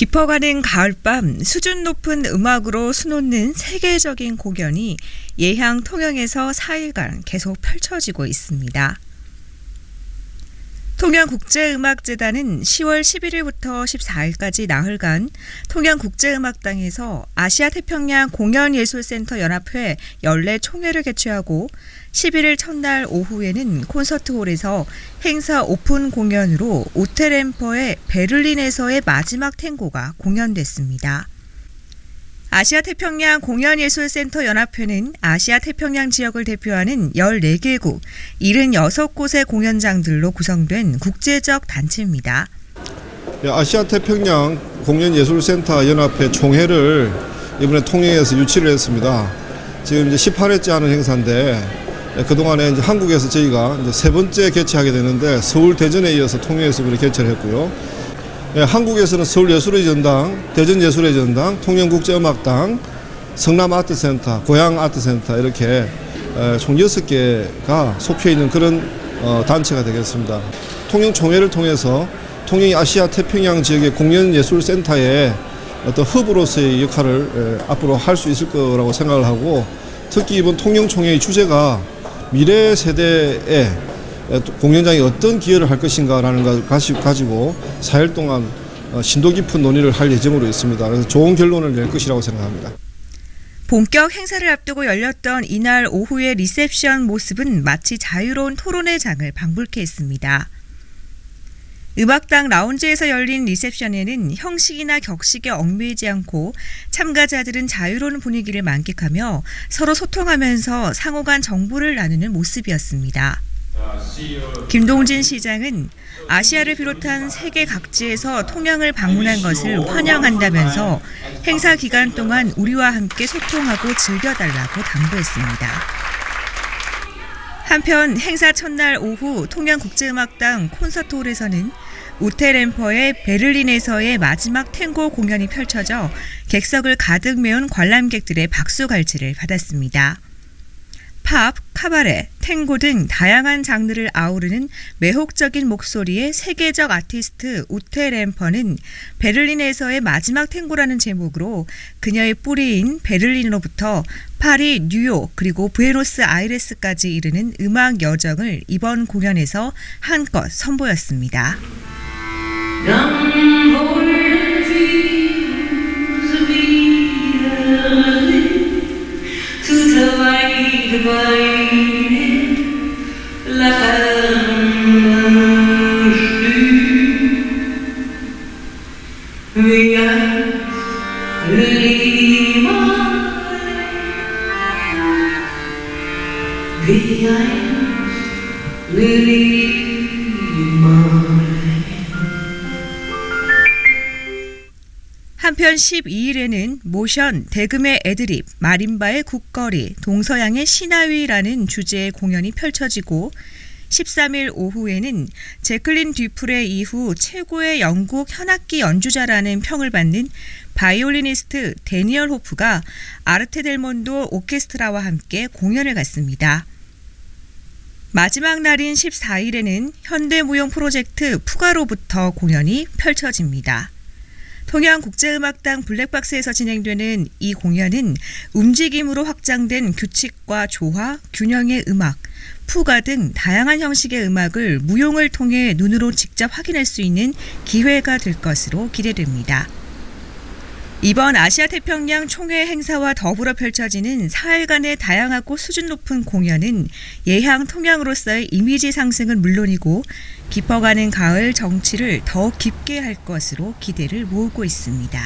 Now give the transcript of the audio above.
깊어가는 가을밤 수준 높은 음악으로 수놓는 세계적인 공연이 예향 통영에서 4일간 계속 펼쳐지고 있습니다. 통영국제음악재단은 10월 11일부터 14일까지 나흘간 통영국제음악당에서 아시아태평양 공연예술센터 연합회 연례 총회를 개최하고 11일 첫날 오후에는 콘서트홀에서 행사 오픈 공연으로 오테렘퍼의 베를린에서의 마지막 탱고가 공연됐습니다. 아시아태평양 공연예술센터 연합회는 아시아태평양 지역을 대표하는 14개국 76곳의 공연장들로 구성된 국제적 단체입니다. 예, 아시아 태평양 공연예술센터 연합회 총회를 이번에 통영에서 유치를 했습니다. 지금 이제 18회째 하는 행사인데 예, 그동안에 이제 한국에서 저희가 이제 세 번째 개최하게 되는데 서울 대전에 이어서 통영에서 이번에 개최를 했고요. 예, 한국에서는 서울예술의 전당, 대전예술의 전당, 통영국제음악당, 성남아트센터, 고향아트센터 이렇게 에, 총 6개가 속해 있는 그런 어, 단체가 되겠습니다. 통영총회를 통해서 통영 아시아 태평양 지역의 공연예술센터의 어떤 허브로서의 역할을 에, 앞으로 할 수 있을 거라고 생각을 하고 특히 이번 통영총회의 주제가 미래 세대의 공연장이 어떤 기여를 할 것인가라는 걸 가시- 가지고 4일 동안 어, 심도 깊은 논의를 할 예정으로 있습니다. 그래서 좋은 결론을 낼 것이라고 생각합니다. 본격 행사를 앞두고 열렸던 이날 오후의 리셉션 모습은 마치 자유로운 토론회 장을 방불케 했습니다. 음악당 라운지에서 열린 리셉션에는 형식이나 격식에 얽매이지 않고 참가자들은 자유로운 분위기를 만끽하며 서로 소통하면서 상호간 정보를 나누는 모습이었습니다. 김동진 시장은 아시아를 비롯한 세계 각지에서 통영을 방문한 것을 환영한다면서 행사 기간 동안 우리와 함께 소통하고 즐겨달라고 당부했습니다. 한편 행사 첫날 오후 통영국제음악당 콘서트홀에서는 우테렘퍼의 베를린에서의 마지막 탱고 공연이 펼쳐져 객석을 가득 메운 관람객들의 박수갈채를 받았습니다. 팝, 카바레, 탱고 등 다양한 장르를 아우르는 매혹적인 목소리의 세계적 아티스트 우테 램퍼는 베를린에서의 마지막 탱고라는 제목으로 그녀의 뿌리인 베를린으로부터 파리, 뉴욕 그리고 부에노스 아이레스까지 이르는 음악 여정을 이번 공연에서 한껏 선보였습니다. 한편 12일에는 모션, 대금의 애드립, 마림바의 국거리, 동서양의 신하위라는 주제의 공연이 펼쳐지고 13일 오후에는 제클린 듀프레 이후 최고의 영국 현악기 연주자라는 평을 받는 바이올리니스트 데니얼 호프가 아르테 델몬도 오케스트라와 함께 공연을 갖습니다. 마지막 날인 14일에는 현대무용 프로젝트 푸가로부터 공연이 펼쳐집니다. 통영국제음악당 블랙박스에서 진행되는 이 공연은 움직임으로 확장된 규칙과 조화, 균형의 음악, 푸가 등 다양한 형식의 음악을 무용을 통해 눈으로 직접 확인할 수 있는 기회가 될 것으로 기대됩니다. 이번 아시아 태평양 총회 행사와 더불어 펼쳐지는 4일간의 다양하고 수준 높은 공연은 예향 통양으로서의 이미지 상승은 물론이고 깊어가는 가을 정치를 더 깊게 할 것으로 기대를 모으고 있습니다.